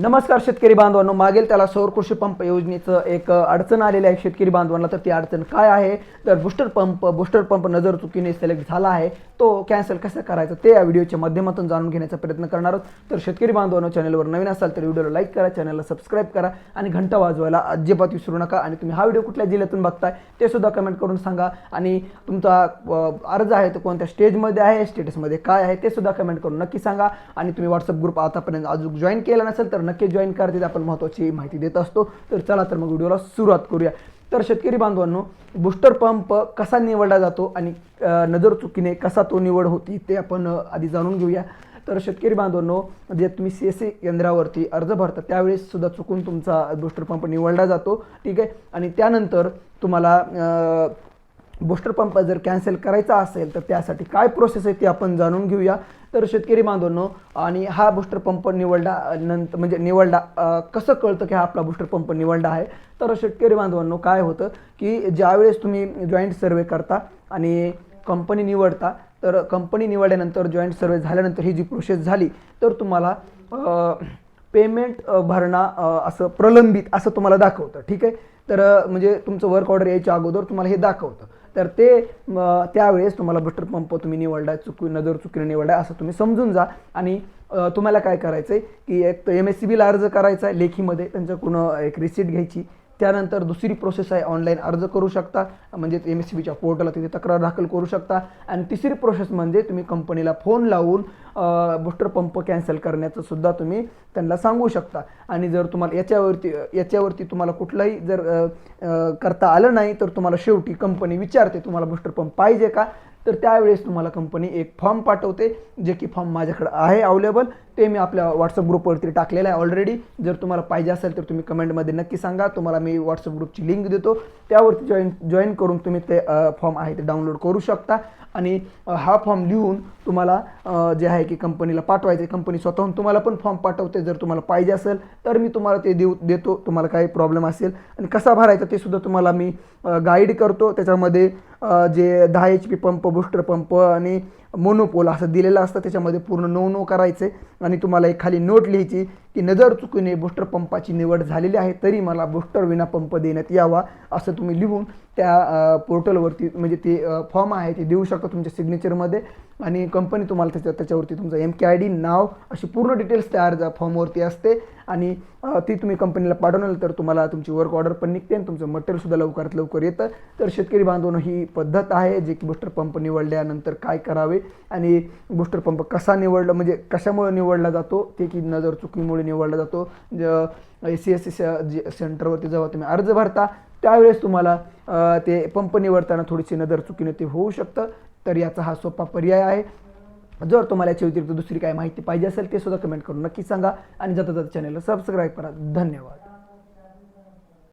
नमस्कार शेतकरी बांधवांनो. मागेल त्याला सौर कृषी पंप योजनेचं एक अडचण आलेली आहे शेतकरी बांधवांना. तर ती अडचण काय आहे? तर बुस्टर पंप बुस्टर पंप नजर चुकीने सिलेक्ट झाला आहे. तो कॅन्सल कसं करायचं? ते या व्हिडिओच्या माध्यमातून जाणून घेण्याचा प्रयत्न करणार आहोत. तर शेतकरी बांधवांनो चॅनलवर नवीन असाल तर व्हिडिओला लाईक करा चॅनलला सबस्क्राईब करा आणि घंटा वाजवायला अजिबात विसरू नका. आणि तुम्ही हा व्हिडिओ कुठल्या जिल्ह्यातून बघताय ते सुद्धा कमेंट करून सांगा. आणि तुमचा अर्ज आहे तो कोणत्या स्टेजमध्ये आहे स्टेटसमध्ये काय आहे ते सुद्धा कमेंट करून नक्की सांगा. आणि तुम्ही व्हॉट्सअप ग्रुप आतापर्यंत अजून जॉईन केला नसेल तर नक्की जॉईन करा. तिथे आपण महत्त्वाची माहिती देत असतो. तर चला तर मग व्हिडिओला सुरुवात करूया. तर शेतकरी बांधवांनो बूस्टर पंप कसा निवडला जातो आणि नजर चुकीने कसा तो निवड होती ते आपण आधी जाणून घेऊया. तर शेतकरी बांधवांनो जे तुम्ही सी एस सी केंद्रावरती अर्ज भरता त्यावेळेस सुद्धा चुकून तुमचा बूस्टर पंप निवडला जातो. ठीक आहे? आणि त्यानंतर तुम्हाला बूस्टर पंप जर कॅन्सल करायचा असेल तर त्यासाठी काय प्रोसेस आहे ती आपण जाणून घेऊया. तर शेतकरी बांधवांनो आणि हा बूस्टर पंप निवडला नंतर म्हणजे निवडला कसं कळतं की हा आपला बूस्टर पंप निवडला आहे? तर शेतकरी बांधवांनो काय होतं की ज्यावेळेस तुम्ही जॉईंट सर्वे करता आणि कंपनी निवडता तर कंपनी निवडल्यानंतर जॉईंट सर्वे झाल्यानंतर ही जी प्रोसेस झाली तर तुम्हाला पेमेंट भरणा असं प्रलंबित असं तुम्हाला दाखवतं ठीक आहे? तर म्हणजे तुमचं वर्क ऑर्डर यायच्या अगोदर तुम्हाला हे दाखवतं. तर ते त्यावेळेस तुम्हाला बटर पंप तुम्ही निवडलाय चुकी नजर चुकीने निवडलाय असं तुम्ही समजून जा. आणि तुम्हाला काय करायचं आहे की एक एम एस सी बीला अर्ज करायचा आहे लेखीमध्ये त्यांच्याकडून एक रिसिट घ्यायची. त्यानंतर दुसरी प्रोसेस आहे ऑनलाईन अर्ज करू शकता म्हणजे एम एस सी बीच्या पोर्टलला तिथे तक्रार दाखल करू शकता. आणि तिसरी प्रोसेस म्हणजे तुम्ही कंपनीला फोन लावून बूस्टर पंप कॅन्सल करण्याचं सुद्धा तुम्ही त्यांना सांगू शकता. आणि जर तुम्हाला याच्यावरती याच्यावरती तुम्हाला कुठलाही जर करता आलं नाही तर तुम्हाला शेवटी कंपनी विचारते तुम्हाला बूस्टर पंप पाहिजे का? तर त्यावेळेस तुम्हाला कंपनी एक फॉर्म पाठवते जे की फॉर्म माझ्याकडे आहे अवेलेबल ते मी आपल्या व्हॉट्सअप ग्रुपवरती टाकलेलं आहे ऑलरेडी जर तुम्हाला पाहिजे असेल तर तुम्ही कमेंटमध्ये नक्की सांगा. तुम्हाला मी व्हॉट्सअप ग्रुपची लिंक देतो. त्यावरती जॉईन जॉईन करून तुम्ही ते फॉर्म आहे ते डाउनलोड करू शकता. आणि हा फॉर्म लिहून तुम्हाला जे आहे की कंपनीला पाठवायचे कंपनी स्वतःहून तुम्हाला पण फॉर्म पाठवते जर तुम्हाला पाहिजे असेल. तर मी तुम्हाला ते देऊ देतो. तुम्हाला काही प्रॉब्लेम असेल. आणि कसा भरायचा ते सुद्धा तुम्हाला मी गाईड करतो. त्याच्यामध्ये जे दहा H P pump booster pump आणि मोनोपोल असं दिलेलं असतं त्याच्यामध्ये पूर्ण नो नो करायचे आणि तुम्हाला एक खाली नोट लिहायची की नजर चुकीने बूस्टर पंपाची निवड झालेली आहे तरी मला बूस्टर विना पंप देण्यात यावा असं तुम्ही लिहून त्या पोर्टलवरती म्हणजे ते फॉर्म आहे ते देऊ शकता तुमच्या सिग्नेचरमध्ये आणि कंपनी तुम्हाला त्याच्या त्याच्यावरती तुमचं एम के आय डी नाव अशी पूर्ण डिटेल्स त्या अर्ज फॉर्मवरती असते. आणि ती तुम्ही कंपनीला पाठवणार तर तुम्हाला तुमची वर्क ऑर्डर पण निघते आणि तुमचं मटेरियलसुद्धा लवकरात लवकर येतं. तर शेतकरी बांधवनं ही पद्धत आहे जे की बूस्टर पंप निवडल्यानंतर काय करावे आणि बूस्टर पंप कसा निवडला म्हणजे कशामुळे निवडला जातो ते की नजर चुकीमुळे निवडला जातो. सी एस सी सेंटरवरती जेव्हा तुम्ही अर्ज भरता त्यावेळेस तुम्हाला ते पंप निवडताना थोडीशी नजर चुकीने ते होऊ शकतं. तर याचा हा सोपा पर्याय आहे. जर तुम्हाला याच्या व्यतिरिक्त दुसरी काय माहिती पाहिजे असेल ते सुद्धा कमेंट करून नक्की सांगा. आणि जाता जाता चॅनलला सबस्क्राईब करा. धन्यवाद.